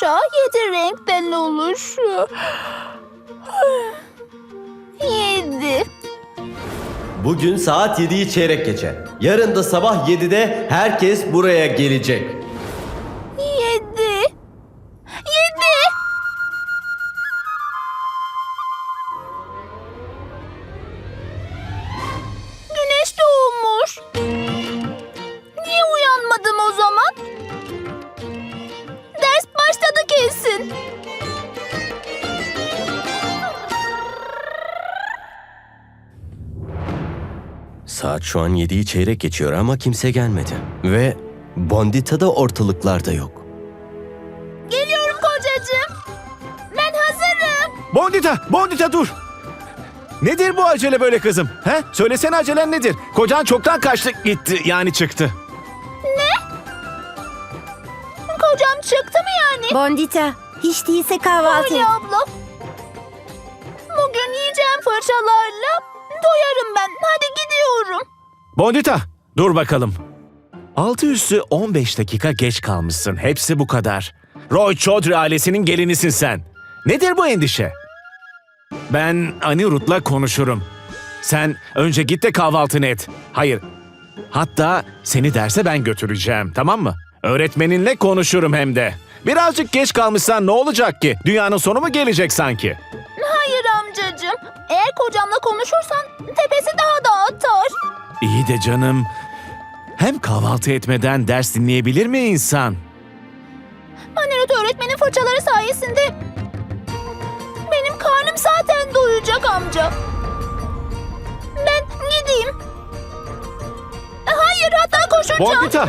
gökkuşağı yedi renkten oluşuyor. Yedi. Bugün saat 7'yi çeyrek geçe. Yarın da sabah 7'de herkes buraya gelecek. Saat şu an 7'yi çeyrek geçiyor ama kimse gelmedi. Ve Bondita da ortalıklarda yok. Geliyorum kocacığım. Ben hazırım. Bondita, Bondita dur. Nedir bu acele böyle kızım? He? Söylesene acelen nedir? Kocan çoktan kaçtı gitti yani çıktı. Kocam çıktı mı yani? Bondita, hiç değilse kahvaltı Öyle abla. Bugün yiyeceğim fırçalarla doyarım ben. Hadi gidiyorum. Bondita dur bakalım. Altı üstü 15 dakika geç kalmışsın. Hepsi bu kadar. Roy Chaudhry ailesinin gelinisin sen. Nedir bu endişe? Ben Anirudh'la konuşurum. Sen önce git de kahvaltını et. Hayır. Hatta seni derse ben götüreceğim tamam mı? Öğretmeninle konuşurum hem de. Birazcık geç kalmışsan ne olacak ki? Dünyanın sonu mu gelecek sanki? Amcacığım. Eğer kocamla konuşursan tepesi daha da atar. İyi de canım. Hem kahvaltı etmeden ders dinleyebilir mi insan? Anirut öğretmenin fırçaları sayesinde benim karnım zaten doyacak amca. Ben gideyim. Hayır hatta koşacağım. Bondita!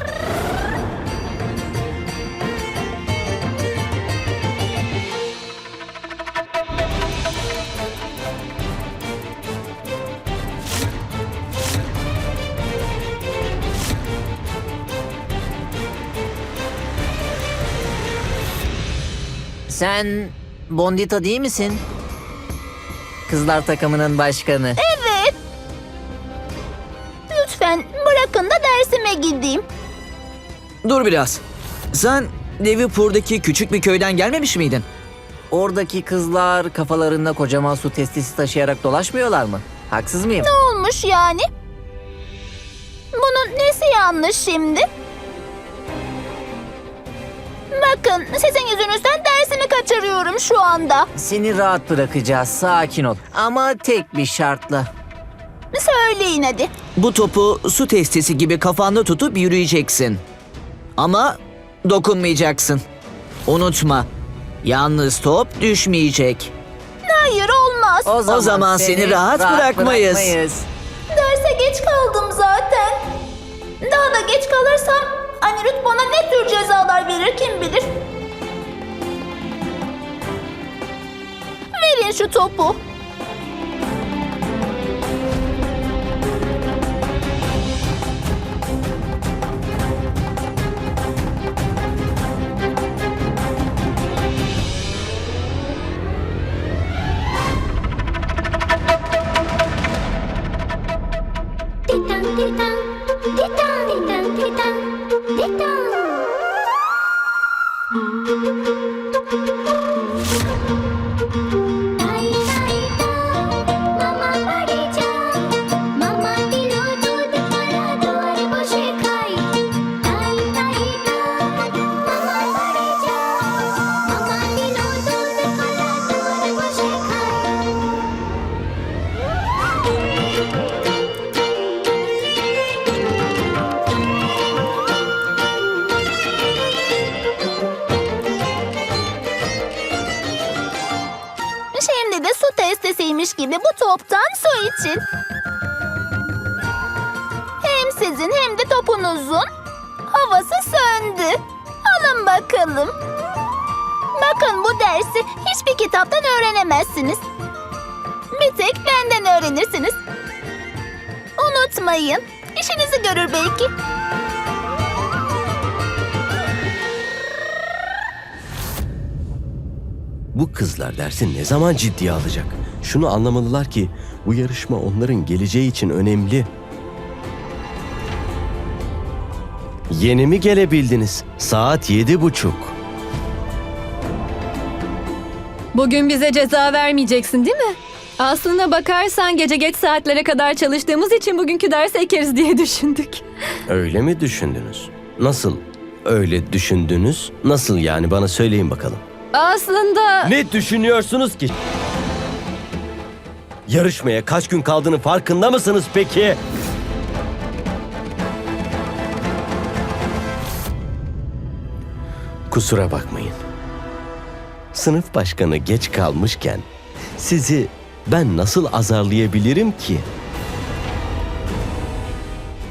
Sen Bondita değil misin? Kızlar takımının başkanı. Evet. Lütfen bırakın da dersime gideyim. Dur biraz. Sen Devipur'daki küçük bir köyden gelmemiş miydin? Oradaki kızlar kafalarında kocaman su testisi taşıyarak dolaşmıyorlar mı? Haksız mıyım? Ne olmuş yani? Bunun nesi yanlış şimdi? Bakın sizin yüzünüzden dersimi kaçırıyorum şu anda. Seni rahat bırakacağız. Sakin ol. Ama tek bir şartla. Söyleyin hadi. Bu topu su testisi gibi kafanda tutup yürüyeceksin. Ama dokunmayacaksın. Unutma. Yalnız top düşmeyecek. Hayır olmaz. O zaman seni rahat bırakmayız. Derse geç kaldım zaten. Daha da geç kalırsam Anirut bana ne tür cezalar verir kim bilir. Verin şu topu. Öğrenemezsiniz. Bir tek benden öğrenirsiniz. Unutmayın. İşinizi görür belki. Bu kızlar dersi ne zaman ciddiye alacak? Şunu anlamalılar ki bu yarışma onların geleceği için önemli. Yeni mi gelebildiniz? Saat yedi buçuk. Bugün bize ceza vermeyeceksin değil mi? Aslına bakarsan gece geç saatlere kadar çalıştığımız için bugünkü dersi ekeriz diye düşündük. Öyle mi düşündünüz? Nasıl öyle düşündünüz? Nasıl yani bana söyleyin bakalım. Aslında Ne düşünüyorsunuz ki? Yarışmaya kaç gün kaldığını farkında mısınız peki? Kusura bakmayın. Sınıf başkanı geç kalmışken sizi ben nasıl azarlayabilirim ki?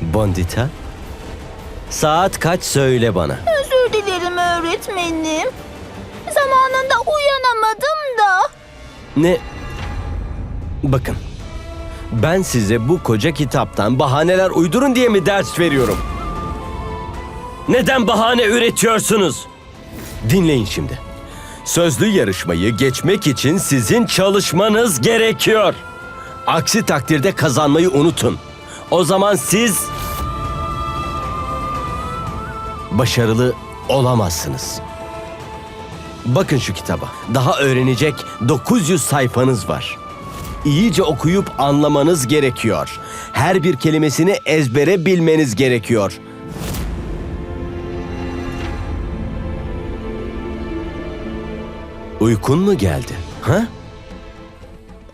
Bondita, saat kaç söyle bana. Özür dilerim öğretmenim. Zamanında uyanamadım da. Ne? Bakın. Ben size bu koca kitaptan bahaneler uydurun diye mi ders veriyorum? Neden bahane üretiyorsunuz? Dinleyin şimdi. Sözlü yarışmayı geçmek için sizin çalışmanız gerekiyor. Aksi takdirde kazanmayı unutun. O zaman siz başarılı olamazsınız. Bakın şu kitaba. Daha öğrenecek 900 sayfanız var. İyice okuyup anlamanız gerekiyor. Her bir kelimesini ezbere bilmeniz gerekiyor. Uykun mu geldi? Ha?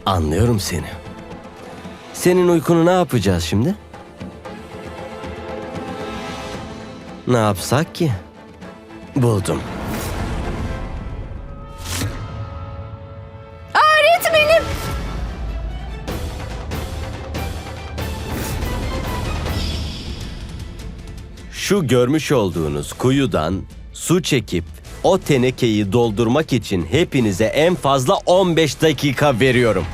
Anlıyorum seni. Senin uykunu ne yapacağız şimdi? Ne yapsak ki? Buldum. öğretmenim. Şu görmüş olduğunuz kuyudan su çekip o tenekeyi doldurmak için hepinize en fazla 15 dakika veriyorum.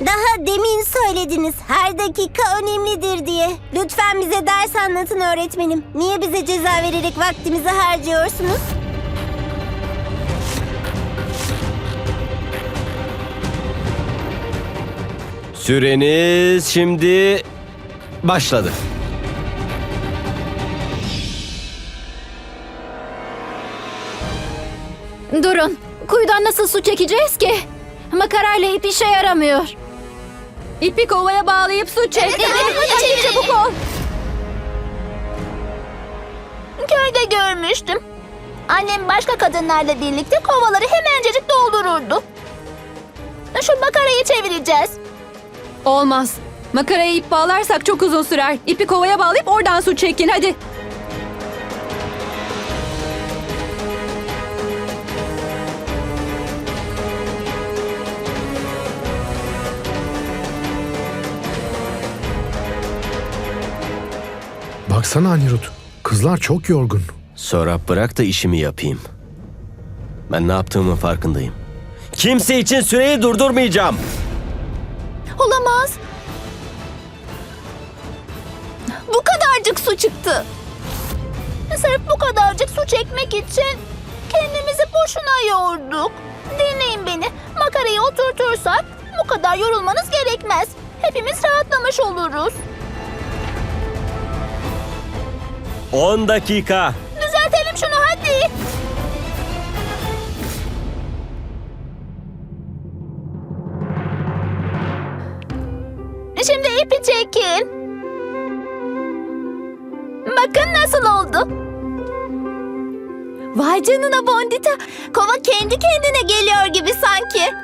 Daha demin söylediniz her dakika önemlidir diye. Lütfen bize ders anlatın öğretmenim. Niye bize ceza vererek vaktimizi harcıyorsunuz? Süreniz şimdi başladı. Durun. Kuyudan nasıl su çekeceğiz ki? Makarayla ip işe yaramıyor. İpi kovaya bağlayıp su çek. Evet, evet, hadi çabuk ol. Köyde görmüştüm. Annem başka kadınlarla birlikte kovaları hemencecik doldururdu. Şu makarayı çevireceğiz. Olmaz. Makaraya ip bağlarsak çok uzun sürer. İpi kovaya bağlayıp oradan su çekin hadi. Baksana Anirut. Kızlar çok yorgun. Sonra bırak da işimi yapayım. Ben ne yaptığımın farkındayım. Kimse için süreyi durdurmayacağım. Olamaz. Bu kadarcık su çıktı. Sırf bu kadarcık su çekmek için kendimizi boşuna yorduk. Dinleyin beni. Makarayı oturtursak bu kadar yorulmanız gerekmez. Hepimiz rahatlamış oluruz. 10 dakika. Düzeltelim şunu hadi. Şimdi ipi çekin. Bakın nasıl oldu. Vay canına Bondita. Kova kendi kendine geliyor gibi sanki.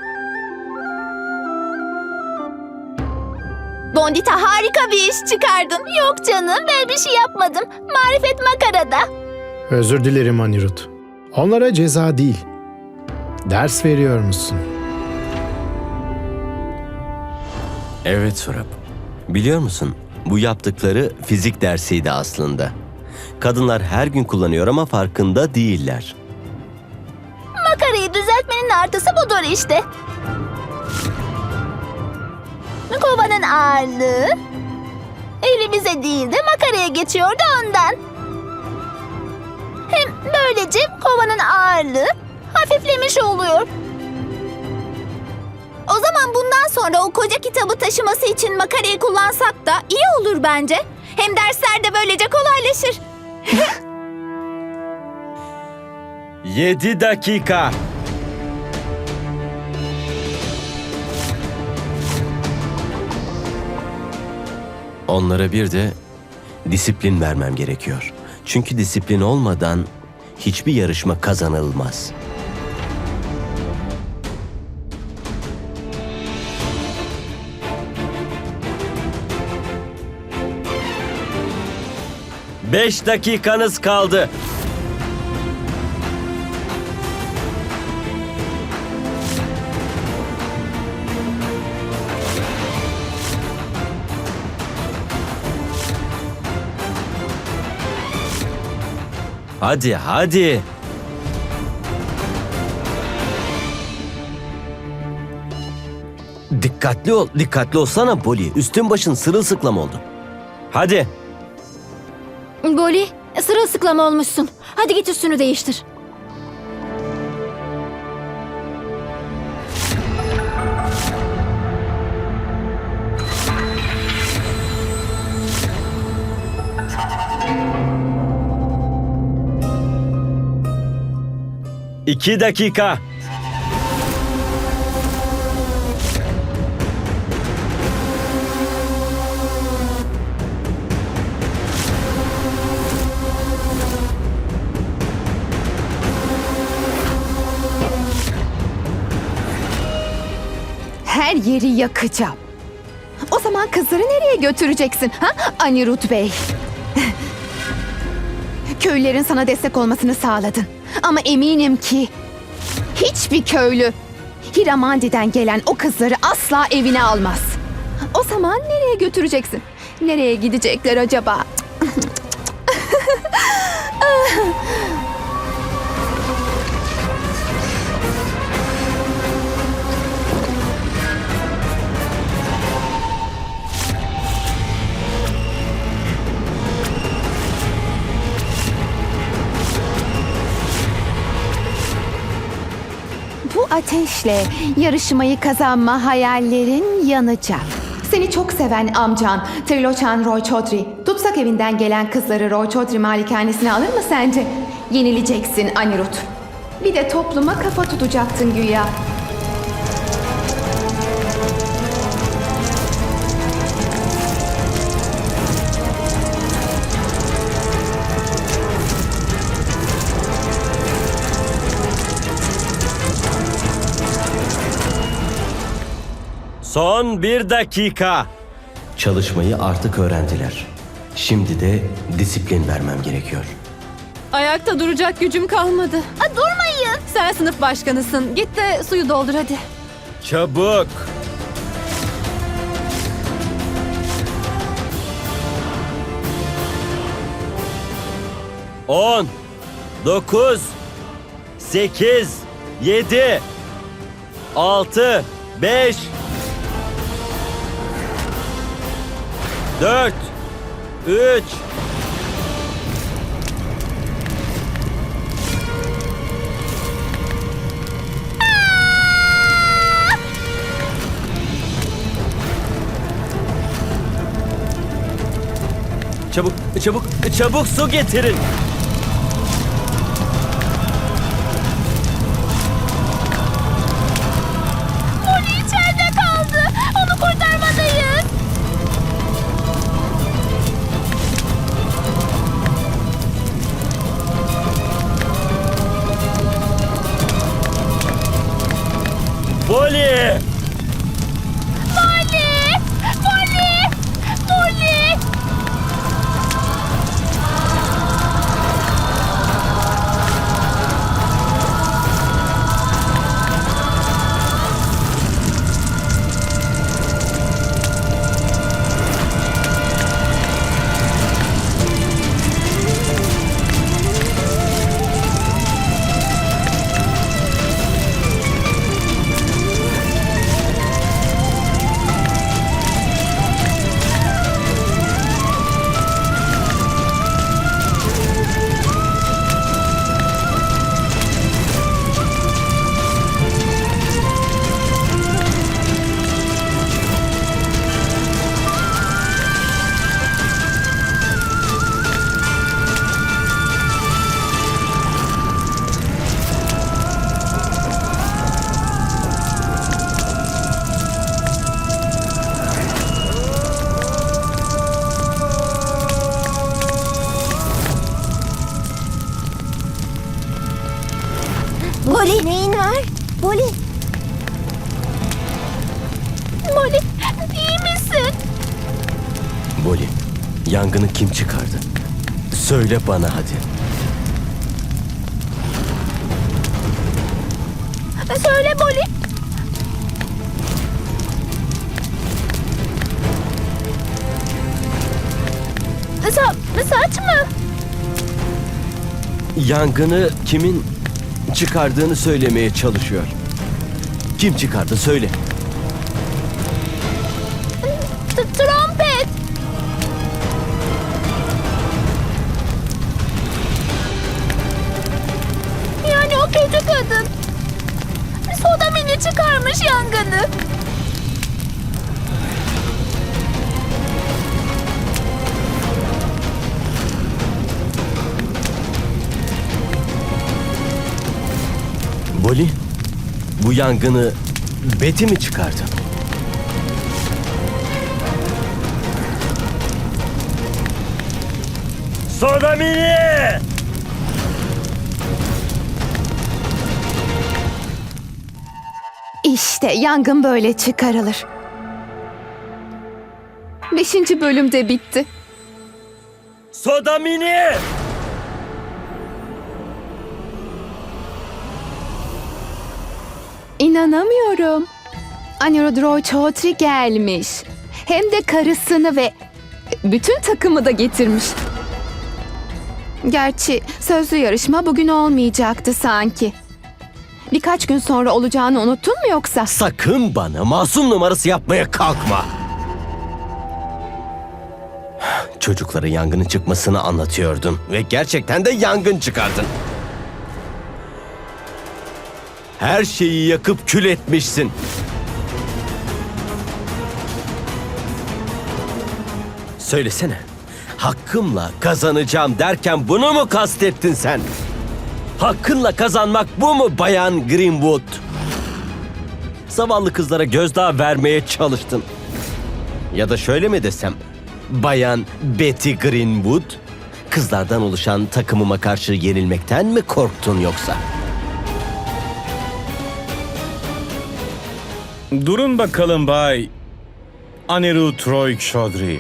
Bondita harika bir iş çıkardın. Yok canım ben bir şey yapmadım. Marifet makarada. Özür dilerim Anirut. Onlara ceza değil. Ders veriyor musun? Evet Surap. Biliyor musun? Bu yaptıkları fizik dersiydi aslında. Kadınlar her gün kullanıyor ama farkında değiller. Makarayı düzeltmenin artısı budur işte. Kovanın ağırlığı elimize değil de makaraya geçiyor da ondan. Hem böylece kovanın ağırlığı hafiflemiş oluyor. O zaman bundan sonra o koca kitabı taşıması için makarayı kullansak da iyi olur bence. Hem dersler de böylece kolaylaşır. 7 dakika. Onlara bir de disiplin vermem gerekiyor. Çünkü disiplin olmadan hiçbir yarışma kazanılmaz. Beş dakikanız kaldı. Hadi hadi. Dikkatli ol, dikkatli olsana Boli. Üstün başın sırılsıklam oldu. Hadi. Boli, sırılsıklam olmuşsun. Hadi git üstünü değiştir. İki dakika. Her yeri yakacağım. O zaman kızları nereye götüreceksin? Ha? Anirut Bey. Köylülerin sana destek olmasını sağladın. Ama eminim ki hiçbir köylü Hiramandi'den gelen o kızları asla evine almaz. O zaman nereye götüreceksin? Nereye gidecekler acaba? ateşle yarışmayı kazanma hayallerin yanacak. Seni çok seven amcan Triloçan Roy Chaudhry, tutsak evinden gelen kızları Roy Chaudhry malikanesine alır mı sence? Yenileceksin Anirut. Bir de topluma kafa tutacaktın güya. Son bir dakika. Çalışmayı artık öğrendiler. Şimdi de disiplin vermem gerekiyor. Ayakta duracak gücüm kalmadı. Aa, durmayın. Sen sınıf başkanısın. Git de suyu doldur hadi. Çabuk. On, dokuz, sekiz, yedi, altı, beş, dört, üç, Çabuk, çabuk, çabuk su getirin. Boli. Molly iyi misin? Boli, yangını kim çıkardı? Söyle bana hadi. Söyle Molly. Sa saç mı? Yangını kimin çıkardığını söylemeye çalışıyor. Kim çıkardı söyle. Yangını Betty mi çıkardı? Soda Mini! İşte yangın böyle çıkarılır. Beşinci bölümde bitti. Soda Mini! İnanamıyorum. Anirudh Roy Chaudhry gelmiş. Hem de karısını ve bütün takımı da getirmiş. Gerçi sözlü yarışma bugün olmayacaktı sanki. Birkaç gün sonra olacağını unuttun mu yoksa? Sakın bana masum numarası yapmaya kalkma. Çocuklara yangının çıkmasını anlatıyordun ve gerçekten de yangın çıkardın. Her şeyi yakıp kül etmişsin. Söylesene. Hakkımla kazanacağım derken bunu mu kastettin sen? Hakkınla kazanmak bu mu Bayan Greenwood? Zavallı kızlara gözdağı vermeye çalıştın. Ya da şöyle mi desem? Bayan Betty Greenwood, kızlardan oluşan takımıma karşı yenilmekten mi korktun yoksa? Durun bakalım Bay Anirudh Roy Chaudhry.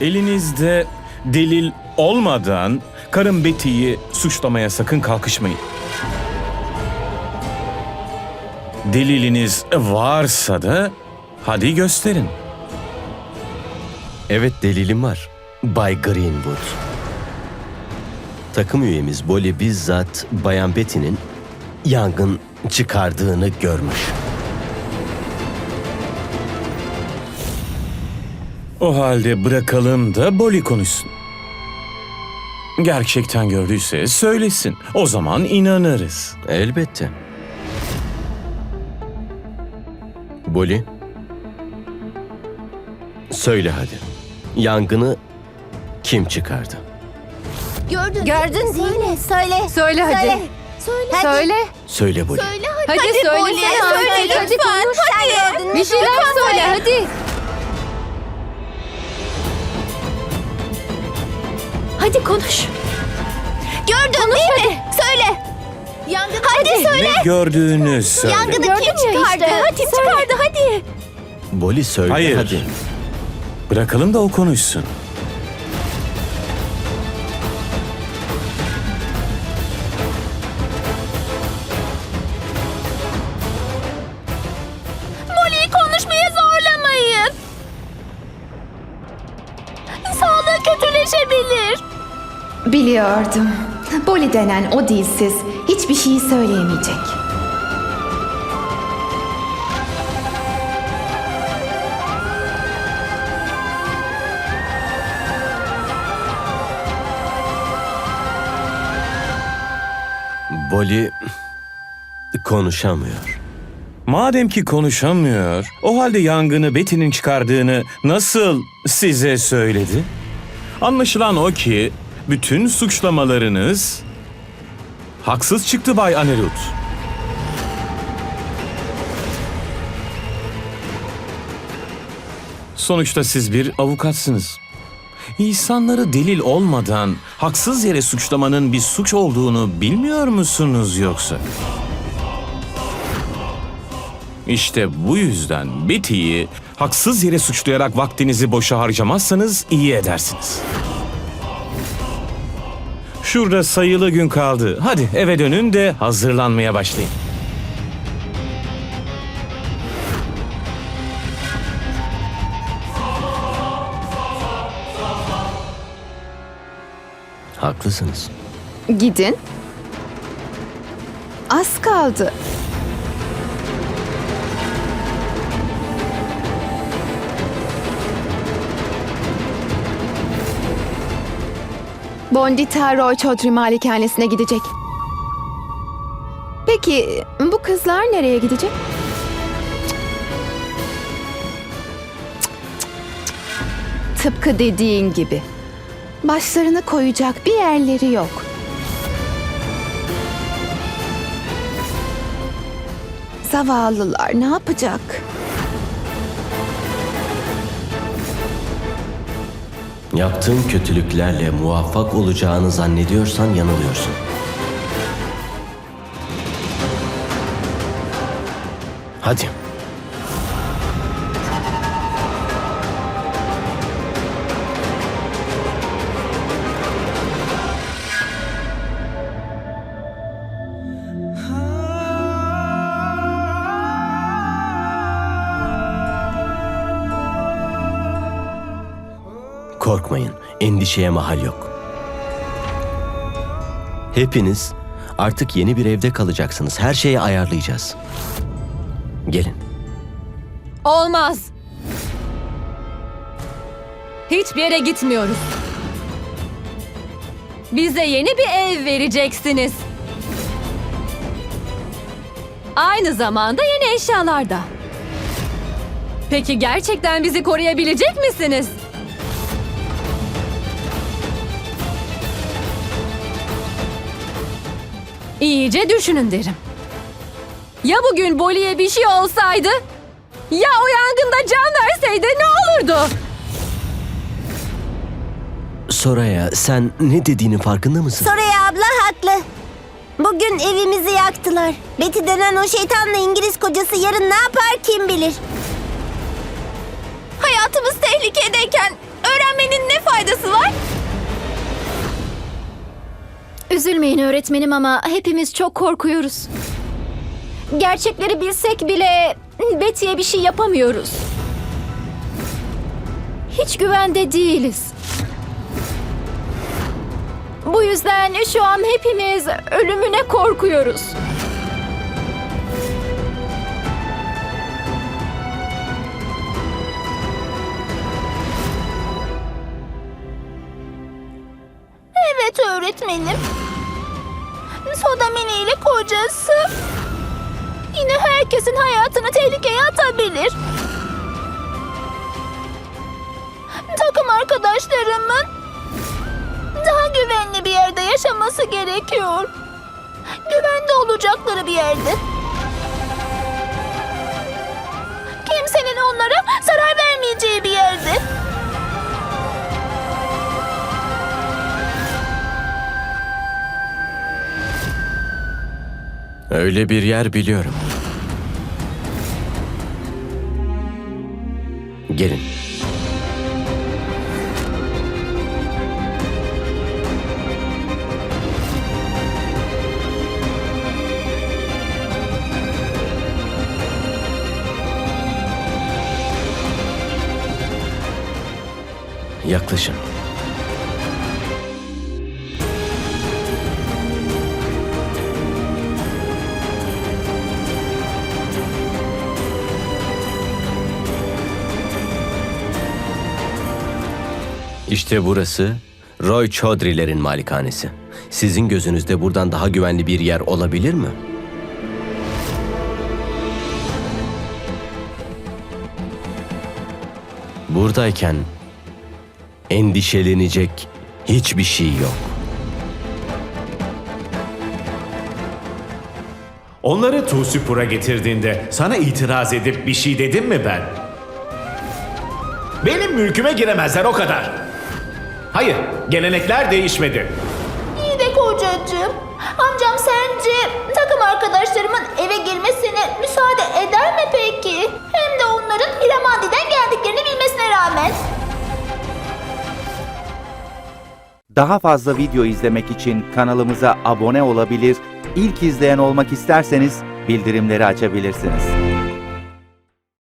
Elinizde delil olmadan karım Betty'yi suçlamaya sakın kalkışmayın. Deliliniz varsa da hadi gösterin. Evet delilim var. Bay Greenwood. Takım üyemiz Bolly bizzat Bayan Betty'nin yangın çıkardığını görmüş. O halde bırakalım da Boli konuşsun. Gerçekten gördüyse söylesin. O zaman inanırız. Elbette. Bolly. Söyle hadi. Yangını kim çıkardı? Gördün, Gördün değil mi? Söyle. Söyle hadi. Söyle. Söyle. Hadi. Söyle. Söyle Bolly. Söyle hadi. Hadi, söylesene söyle artık. Hadi lütfen. konuş. Sen gördün mü? Bir şeyler Lütfen söyle hadi. Hadi konuş. Gördün değil mi? Söyle. Yangını hadi, söyle. Ne gördüğünü söyle. Yangını kim Gördün ya çıkardı? işte. Hadi kim çıkardı hadi. Bolly söyle Hayır. hadi. Bırakalım da o konuşsun. Biliyordum. Boli denen o dilsiz hiçbir şey söyleyemeyecek. Bolly konuşamıyor. Madem ki konuşamıyor, o halde yangını Betty'nin çıkardığını nasıl size söyledi? Anlaşılan o ki bütün suçlamalarınız haksız çıktı Bay Anirudh. Sonuçta siz bir avukatsınız. İnsanları delil olmadan haksız yere suçlamanın bir suç olduğunu bilmiyor musunuz yoksa? İşte bu yüzden Betty'yi haksız yere suçlayarak vaktinizi boşa harcamazsanız iyi edersiniz. Şurada sayılı gün kaldı. Hadi eve dönün de hazırlanmaya başlayın. Haklısınız. Gidin. Az kaldı. Bondita Roy Chaudhry malikanesine gidecek. Peki bu kızlar nereye gidecek? Tıpkı dediğin gibi. Başlarını koyacak bir yerleri yok. Zavallılar ne yapacak? Yaptığın kötülüklerle muvaffak olacağını zannediyorsan yanılıyorsun. Hadi. Endişeye mahal yok. Hepiniz artık yeni bir evde kalacaksınız. Her şeyi ayarlayacağız. Gelin. Olmaz. Hiçbir yere gitmiyoruz. Bize yeni bir ev vereceksiniz. Aynı zamanda yeni eşyalar da. Peki gerçekten bizi koruyabilecek misiniz? İyice düşünün derim. Ya bugün Boli'ye bir şey olsaydı? Ya o yangında can verseydi ne olurdu? Soraya sen ne dediğinin farkında mısın? Soraya abla haklı. Bugün evimizi yaktılar. Betty denen o şeytanla İngiliz kocası yarın ne yapar kim bilir. Hayatımız tehlikedeyken öğrenmenin ne faydası var? Üzülmeyin öğretmenim ama hepimiz çok korkuyoruz. Gerçekleri bilsek bile Betty'ye bir şey yapamıyoruz. Hiç güvende değiliz. Bu yüzden şu an hepimiz ölümüne korkuyoruz. Öğretmenim. Sodamini ile kocası yine herkesin hayatını tehlikeye atabilir. Takım arkadaşlarımın daha güvenli bir yerde yaşaması gerekiyor. Güvende olacakları bir yerde. Kimsenin onlara zarar vermeyeceği bir yerde. Öyle bir yer biliyorum. Gelin. Yaklaşın. İşte burası Roy Chaudhry'lerin malikanesi. Sizin gözünüzde buradan daha güvenli bir yer olabilir mi? Buradayken endişelenecek hiçbir şey yok. Onları Tusipur'a getirdiğinde sana itiraz edip bir şey dedim mi ben? Benim mülküme giremezler o kadar. Hayır, gelenekler değişmedi. İyi de kocacığım. Amcam sence takım arkadaşlarımın eve girmesine müsaade eder mi peki? Hem de onların Hiramandi'den geldiklerini bilmesine rağmen. Daha fazla video izlemek için kanalımıza abone olabilir, ilk izleyen olmak isterseniz bildirimleri açabilirsiniz.